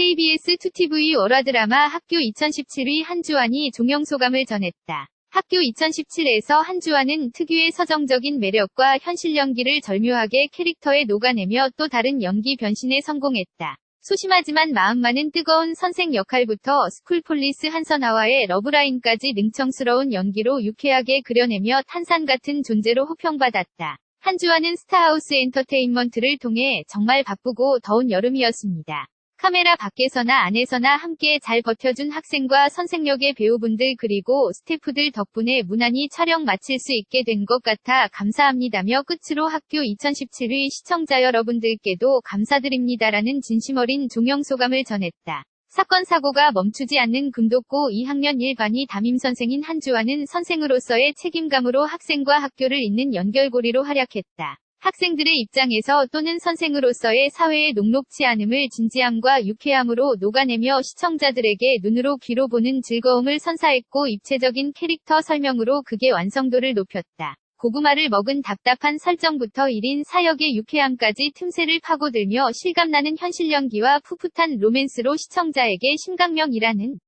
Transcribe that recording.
KBS 2TV 월화 드라마 학교 2017위 한주환이 종영소감을 전했다. 학교 2017에서 한주환은 특유의 서정적인 매력과 현실 연기를 절묘하게 캐릭터에 녹아내며 또 다른 연기 변신에 성공했다. 소심하지만 마음 많은 뜨거운 선생 역할부터 스쿨폴리스 한선아와의 러브라인까지 능청스러운 연기로 유쾌하게 그려내며 탄산 같은 존재로 호평받았다. 한주환은 스타하우스 엔터테인먼트를 통해 정말 바쁘고 더운 여름이었습니다. 카메라 밖에서나 안에서나 함께 잘 버텨준 학생과 선생역의 배우분들 그리고 스태프들 덕분에 무난히 촬영 마칠 수 있게 된 것 같아 감사합니다며 끝으로 학교 2017위 시청자 여러분들께도 감사드립니다라는 진심 어린 종영 소감을 전했다. 사건 사고가 멈추지 않는 금독고 2학년 1반이 담임선생인 한주환은 선생으로서의 책임감으로 학생과 학교를 잇는 연결고리로 활약했다. 학생들의 입장에서 또는 선생으로서의 사회에 녹록치 않음을 진지함과 유쾌함으로 녹아내며 시청자들에게 눈으로 귀로 보는 즐거움을 선사했고 입체적인 캐릭터 설명으로 극의 완성도를 높였다. 고구마를 먹은 답답한 설정부터 1인 사역의 유쾌함까지 틈새를 파고들며 실감나는 현실 연기와 풋풋한 로맨스로 시청자에게 심각명이라는